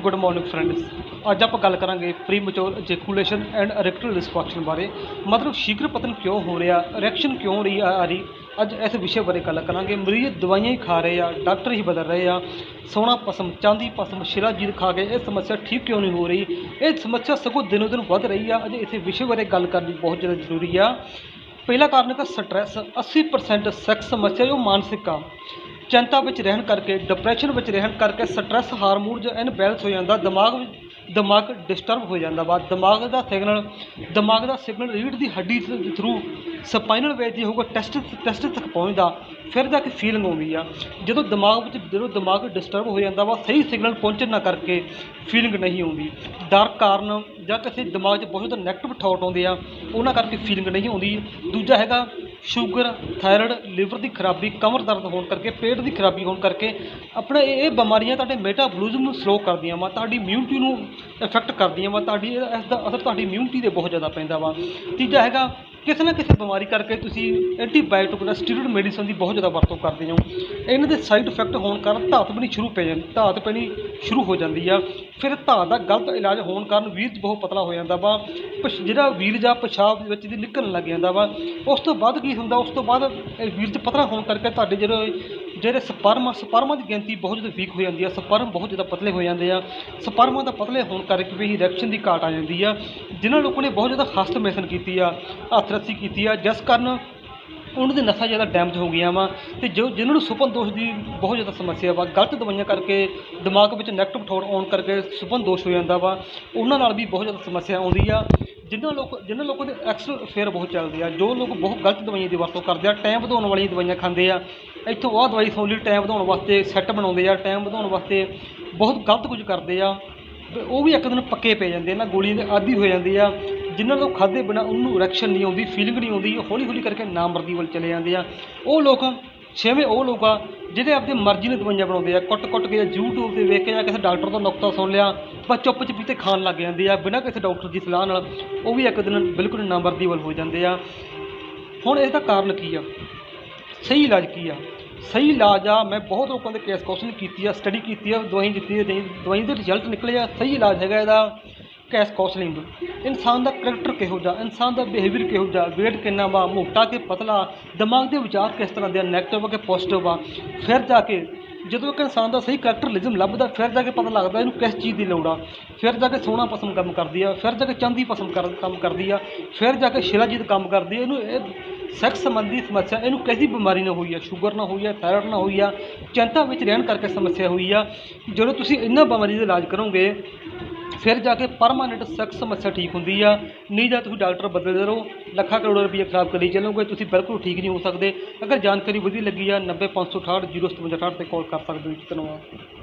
Good morning friends ਅੱਜ ਆਪਾਂ ਗੱਲ ਕਰਾਂਗੇ premature ejaculation and erectile dysfunction ਬਾਰੇ। ਮਤਲਬ ਸ਼ੀਘਰ ਪਤਨ ਕਿਉਂ ਹੋ ਰਿਹਾ? ਇਰੈਕਸ਼ਨ ਕਿਉਂ ਰਹੀ ਆ ਰਹੀ? ਅੱਜ ਇਸ ਵਿਸ਼ੇ ਬਾਰੇ ਗੱਲ ਕਰਾਂਗੇ। ਮਰੀਜ਼ ਦਵਾਈਆਂ ਹੀ ਖਾ ਰਹੇ ਆ, ਡਾਕਟਰ ਹੀ ਬਦਲ ਰਹੇ ਆ। ਸੋਨਾ ਪਸਮ, ਚਾਂਦੀ ਪਸਮ, ਸ਼ਿਲਾਜੀਤ ਖਾ ਕੇ ਇਹ ਸਮੱਸਿਆ ਠੀਕ ਕਿਉਂ ਨਹੀਂ ਹੋ ਰਹੀ? ਇਹ ਸਮੱਸਿਆ ਸਗੋਂ ਦਿਨੋ ਦਿਨ ਵੱਧ ਰਹੀ ਆ। ਅੱਜ ਇਸ ਵਿਸ਼ੇ ਬਾਰੇ ਗੱਲ ਕਰਨੀ ਬਹੁਤ ਜ਼ਿਆਦਾ ਜ਼ਰੂਰੀ ਆ। ਪਹਿਲਾ ਕਾਰਨ ਹੈ ਸਟ੍ਰੈਸ 80% ਸੈਕਸ ਸਮੱਸਿਆ ਜੋ ਮਾਨਸਿਕ ਆ। ਚਿੰਤਾ ਵਿੱਚ ਰਹਿਣ ਕਰਕੇ ਡਿਪਰੈਸ਼ਨ ਵਿੱਚ ਰਹਿਣ ਕਰਕੇ ਸਟ੍ਰੈਸ ਹਾਰਮੋਨ ਜੋ ਇਨਬੈਲੈਂਸ ਹੋ ਜਾਂਦਾ, ਦਿਮਾਗ ਵਿੱਚ, ਦਿਮਾਗ ਡਿਸਟਰਬ ਹੋ ਜਾਂਦਾ ਵਾ ਦਿਮਾਗ ਦਾ ਸਿਗਨਲ ਦਿਮਾਗ ਦਾ ਸਿਗਨਲ ਰੀੜ ਦੀ ਹੱਡੀ ਦੇ ਥਰੂ ਸਪਾਈਨਲ ਵੇਜ ਦੀ ਹੋਊਗਾ ਟੈਸਟ ਟੈਸਟ ਤੱਕ ਪਹੁੰਚਦਾ, ਫਿਰ ਜਾ ਕੇ ਫੀਲਿੰਗ ਆਉਂਦੀ ਆ। ਜਦੋਂ ਦਿਮਾਗ ਵਿੱਚ, ਜਦੋਂ ਦਿਮਾਗ ਡਿਸਟਰਬ ਹੋ ਜਾਂਦਾ ਵਾ, ਸਹੀ ਸਿਗਨਲ ਪਹੁੰਚਣ ਨਾ ਕਰਕੇ ਫੀਲਿੰਗ ਨਹੀਂ ਆਉਂਦੀ। ਡਰ ਕਾਰਨ ਜਾਂ ਕਿਸੇ ਦਿਮਾਗ 'ਚ ਬਹੁਤ ਜ਼ਿਆਦਾ ਨੈਗੇਟਿਵ ਥਾਟ ਆਉਂਦੇ ਆ, ਉਹਨਾਂ ਕਰਕੇ ਫੀਲਿੰਗ ਨਹੀਂ ਆਉਂਦੀ। ਦੂਜਾ ਹੈਗਾ ਸ਼ੂਗਰ, ਥਾਇਰਾਇਡ, ਲਿਵਰ ਦੀ ਖਰਾਬੀ, ਕਮਰ ਦਰਦ ਹੋਣ ਕਰਕੇ, ਪੇਟ ਦੀ ਖਰਾਬੀ ਹੋਣ ਕਰਕੇ ਆਪਣੇ ਇਹ ਇਹ ਬਿਮਾਰੀਆਂ ਤੁਹਾਡੇ ਮੈਟਾਬੋਲਿਜ਼ਮ ਨੂੰ ਸਲੋ ਕਰਦੀਆਂ ਵਾ, ਤੁਹਾਡੀ ਇਮਿਊਨਿਟੀ ਨੂੰ ਇਫੈਕਟ ਕਰਦੀਆਂ ਵਾ, ਤੁਹਾਡੀ ਇਹ- ਇਸ ਦਾ ਅਸਰ ਤੁਹਾਡੀ ਇਮਿਊਨਿਟੀ 'ਤੇ ਬਹੁਤ ਜ਼ਿਆਦਾ ਪੈਂਦਾ ਵਾ। ਤੀਜਾ ਹੈਗਾ ਕਿਸੇ ਨਾ ਕਿਸੇ ਬਿਮਾਰੀ ਕਰਕੇ ਤੁਸੀਂ ਐਂਟੀਬਾਇਓਟਿਕ ਦਾ ਸਟੀਰੋਇਡ ਮੈਡੀਸਨ ਦੀ ਬਹੁਤ ਜ਼ਿਆਦਾ ਵਰਤੋਂ ਕਰਦੇ ਹੋ। ਇਹਨਾਂ ਦੇ ਸਾਈਡ ਇਫੈਕਟ ਹੋਣ ਕਾਰਨ ਧਾਤ ਬਣੀ ਸ਼ੁਰੂ ਪੈ ਜਾਂਦੀ ਧਾਤ ਪੈਣੀ ਸ਼ੁਰੂ ਹੋ ਜਾਂਦੀ ਆ। ਫਿਰ ਧਾਤ ਦਾ ਗਲਤ ਇਲਾਜ ਹੋਣ ਕਾਰਨ ਵੀਰਜ ਬਹੁਤ ਪਤਲਾ ਹੋ ਜਾਂਦਾ ਵਾ। ਪਛ- ਜਿਹੜਾ ਵੀਰ ਜਾਂ ਪਿਸ਼ਾਬ ਵਿੱਚ ਦੀ ਨਿਕਲਣ ਲੱਗ ਜਾਂਦਾ ਵਾ। ਉਸ ਤੋਂ ਬਾਅਦ ਕੀ ਹੁੰਦਾ? ਉਸ ਤੋਂ ਬਾਅਦ ਵੀਰ ਵੀਰਜ ਪਤਲਾ ਹੋਣ ਕਰਕੇ ਤੁਹਾਡੇ ਜਿਹੜੇ ਜਿਹੜੇ ਸਪਰਮ ਆ ਸਪਰਮਾਂ ਦੀ ਗਿਣਤੀ ਬਹੁਤ ਜ਼ਿਆਦਾ ਵੀਕ ਹੋ ਜਾਂਦੀ ਆ, ਸਪਰਮ ਬਹੁਤ ਜ਼ਿਆਦਾ ਪਤਲੇ ਹੋ ਜਾਂਦੇ ਆ। ਸਪਰਮਾਂ ਦਾ ਪਤਲੇ ਹੋਣ ਕਰਕੇ ਵੀ ਇਰੈਕਸ਼ਨ ਦੀ ਘਾਟ ਆ ਜਾਂਦੀ ਆ। ਜਿਨ੍ਹਾਂ ਲੋਕਾਂ ਨੇ ਬਹੁਤ ਜ਼ਿਆਦਾ ਹਸਤਮੈਸਨ ਕੀਤੀ ਆ ਹੱਥ ਰੱਸੀ ਕੀਤੀ ਆ, ਜਿਸ ਕਾਰਨ ਉਹਨਾਂ ਦੀ ਨਸਾਂ ਜ਼ਿਆਦਾ ਡੈਮੇਜ ਹੋ ਗਈਆਂ ਵਾ। ਤੇ ਜੋ ਜਿਨ੍ਹਾਂ ਨੂੰ ਸੁਪਨ ਦੋਸ਼ ਦੀ ਬਹੁਤ ਜ਼ਿਆਦਾ ਸਮੱਸਿਆ ਵਾ, ਗਲਤ ਦਵਾਈਆਂ ਕਰਕੇ ਦਿਮਾਗ ਵਿੱਚ ਨੈਗੇਟਿਵ ਥੋਟ ਆਉਣ ਕਰਕੇ ਸੁਪਨ ਦੋਸ਼ ਹੋ ਜਾਂਦਾ ਵਾ, ਉਹਨਾਂ ਨਾਲ ਵੀ ਬਹੁਤ ਜ਼ਿਆਦਾ ਸਮੱਸਿਆ ਆਉਂਦੀ ਆ। ਜਿਨ੍ਹਾਂ ਲੋਕ ਜਿਨ੍ਹਾਂ ਲੋਕਾਂ ਦੇ ਐਕਸਲ ਅਫੇਅਰ ਬਹੁਤ ਚੱਲਦੇ ਆ, ਜੋ ਲੋਕ ਬਹੁਤ ਗਲਤ ਦਵਾਈਆਂ ਦੀ ਵਰਤੋਂ ਕਰਦੇ ਆ ਟਾਈਮ ਵਧਾਉਣ ਵਾਲੀਆਂ ਦਵਾਈਆਂ ਖਾਂਦੇ ਆ ਇੱਥੋਂ ਆਹ ਦਵਾਈ ਸੌਣ ਲਈ ਟਾਈਮ ਵਧਾਉਣ ਵਾਸਤੇ ਸੈੱਟ ਬਣਾਉਂਦੇ ਆ ਟਾਈਮ ਵਧਾਉਣ ਵਾਸਤੇ ਬਹੁਤ ਗਲਤ ਕੁਝ ਕਰਦੇ ਆ। ਉਹ ਵੀ ਇੱਕ ਦਿਨ ਪੱਕੇ ਪੈ ਜਾਂਦੇ ਆ ਨਾ, ਗੋਲੀਆਂ ਦੇ ਆਦੀ ਹੋ ਜਾਂਦੇ ਆ। ਜਿਨ੍ਹਾਂ ਲੋਕ ਖਾਦੇ ਬਿਨਾ ਉਹਨੂੰ ਰਿਐਕਸ਼ਨ ਨਹੀਂ ਆਉਂਦੀ ਫੀਲਿੰਗ ਨਹੀਂ ਆਉਂਦੀ ਹੌਲੀ ਹੌਲੀ ਕਰਕੇ ਨਾਮਰਦੀ ਵੱਲ ਚਲੇ ਜਾਂਦੇ ਆ। ਉਹ ਲੋਕ, ਛੇਵੇਂ ਉਹ ਲੋਕ ਆ ਜਿਹੜੇ ਆਪਣੀ ਮਰਜ਼ੀ ਨਾਲ ਦਵਾਈਆਂ ਬਣਾਉਂਦੇ ਆ। ਕੁੱਟ ਕੁੱਟ ਕੇ ਜਾਂ YouTube ਤੇ ਵੇਖ ਕੇ ਜਾਂ ਕਿਸੇ ਡਾਕਟਰ ਤੋਂ ਨੁਕਤਾ ਸੁਣ ਲਿਆ, ਬਸ ਚੁੱਪ ਚੁੱਪ 'ਤੇ ਖਾਣ ਲੱਗ ਜਾਂਦੇ ਆ। ਬਿਨਾਂ ਕਿਸੇ ਡਾਕਟਰ ਦੀ ਸਲਾਹ ਨਾਲ ਉਹ ਵੀ ਇੱਕ ਦਿਨ ਬਿਲਕੁਲ ਨਾਮਰਦੀ ਵੱਲ ਹੋ ਜਾਂਦੇ ਆ। ਹੁਣ ਇਸ ਦਾ ਕਾਰਨ ਕੀ ਆ? ਸਹੀ ਇਲਾਜ ਕੀ ਆ? ਸਹੀ ਇਲਾਜ ਆ, ਮੈਂ ਬਹੁਤ ਲੋਕਾਂ ਦੇ ਕੇਸ ਕੌਂਸਲਿੰਗ ਕੀਤੀ ਆ ਸਟੱਡੀ ਕੀਤੀ ਆ ਦਵਾਈ ਦਿੱਤੀ ਦਵਾਈ ਦੇ ਰਿਜ਼ਲਟ ਨਿਕਲੇ ਆ, ਸਹੀ ਇਲਾਜ ਹੈਗਾ ਇਹਦਾ ਕੈਸ ਕੌਂਸਲਿੰਗ ਇਨਸਾਨ ਦਾ ਕਰੈਕਟਰ ਕਿਹੋ ਜਿਹਾ, ਇਨਸਾਨ ਦਾ ਬਿਹੇਵੀਅਰ ਕਿਹੋ ਜਿਹਾ ਵੇਟ ਕਿੰਨਾ ਵਾ, ਮੋਟਾ ਕਿ ਪਤਲਾ, ਦਿਮਾਗ ਦੇ ਵਿਚਾਰ ਕਿਸ ਤਰ੍ਹਾਂ ਦੇ ਆ ਨੈਗੇਟਿਵ ਆ ਕਿ ਪੋਜ਼ਿਟਿਵ ਆ? ਫਿਰ ਜਾ ਕੇ ਜਦੋਂ ਇੱਕ ਇਨਸਾਨ ਦਾ ਸਹੀ ਕਰੈਕਟਰਲਿਜ਼ਮ ਲੱਭਦਾ, ਫਿਰ ਜਾ ਕੇ ਪਤਾ ਲੱਗਦਾ ਇਹਨੂੰ ਕਿਸ ਚੀਜ਼ ਦੀ ਲੋੜ ਆ। ਫਿਰ ਜਾ ਕੇ ਸੋਹਣਾ ਪਸੰਦ ਕੰਮ ਕਰਦੀ ਆ, ਫਿਰ ਜਾ ਕੇ ਚਾਂਦੀ ਪਸੰਦ ਕਰ ਕੰਮ ਕਰਦੀ ਆ, ਫਿਰ ਜਾ ਕੇ ਸ਼ਿਲਾਜੀਤ ਕੰਮ ਕਰਦੀ ਆ, ਇਹਨੂੰ ਇਹ ਸੈਕਸ ਸੰਬੰਧੀ ਸਮੱਸਿਆ, ਇਹਨੂੰ ਕਿਸੇ ਬਿਮਾਰੀ ਨਾਲ ਹੋਈ ਆ, ਸ਼ੂਗਰ ਨਾਲ ਹੋਈ ਆ, ਥਾਇਰਾਇਡ ਨਾਲ ਹੋਈ ਆ, ਚਿੰਤਾ ਵਿੱਚ ਰਹਿਣ ਕਰਕੇ ਸਮੱਸਿਆ ਹੋਈ ਆ। ਜਦੋਂ ਤੁਸੀਂ ਇਹਨਾਂ ਬਿਮਾਰੀ ਦਾ ਇਲਾਜ ਕਰੋਗੇ, ਫਿਰ ਜਾ ਕੇ ਪਰਮਾਨੈਂਟ ਸੈਕਸ ਸਮੱਸਿਆ ਠੀਕ ਹੁੰਦੀ ਆ। ਨਹੀਂ ਜਾਂ ਤੁਸੀਂ ਡਾਕਟਰ ਬਦਲਦੇ ਰਹੋ, ਲੱਖਾਂ ਕਰੋੜ ਰੁਪਏ ਖਰਾਬ ਕਰੀ ਚੱਲੋਗੇ, ਤੁਸੀਂ ਬਿਲਕੁਲ ਠੀਕ ਨਹੀਂ ਹੋ ਸਕਦੇ। ਅਗਰ ਜਾਣਕਾਰੀ ਵਧੀਆ ਲੱਗੀ ਆ 90568 05768 ਤੇ ਕਾਲ ਕਰ ਸਕਦੇ ਹੋ ਜੀ ਧੰਨਵਾਦ।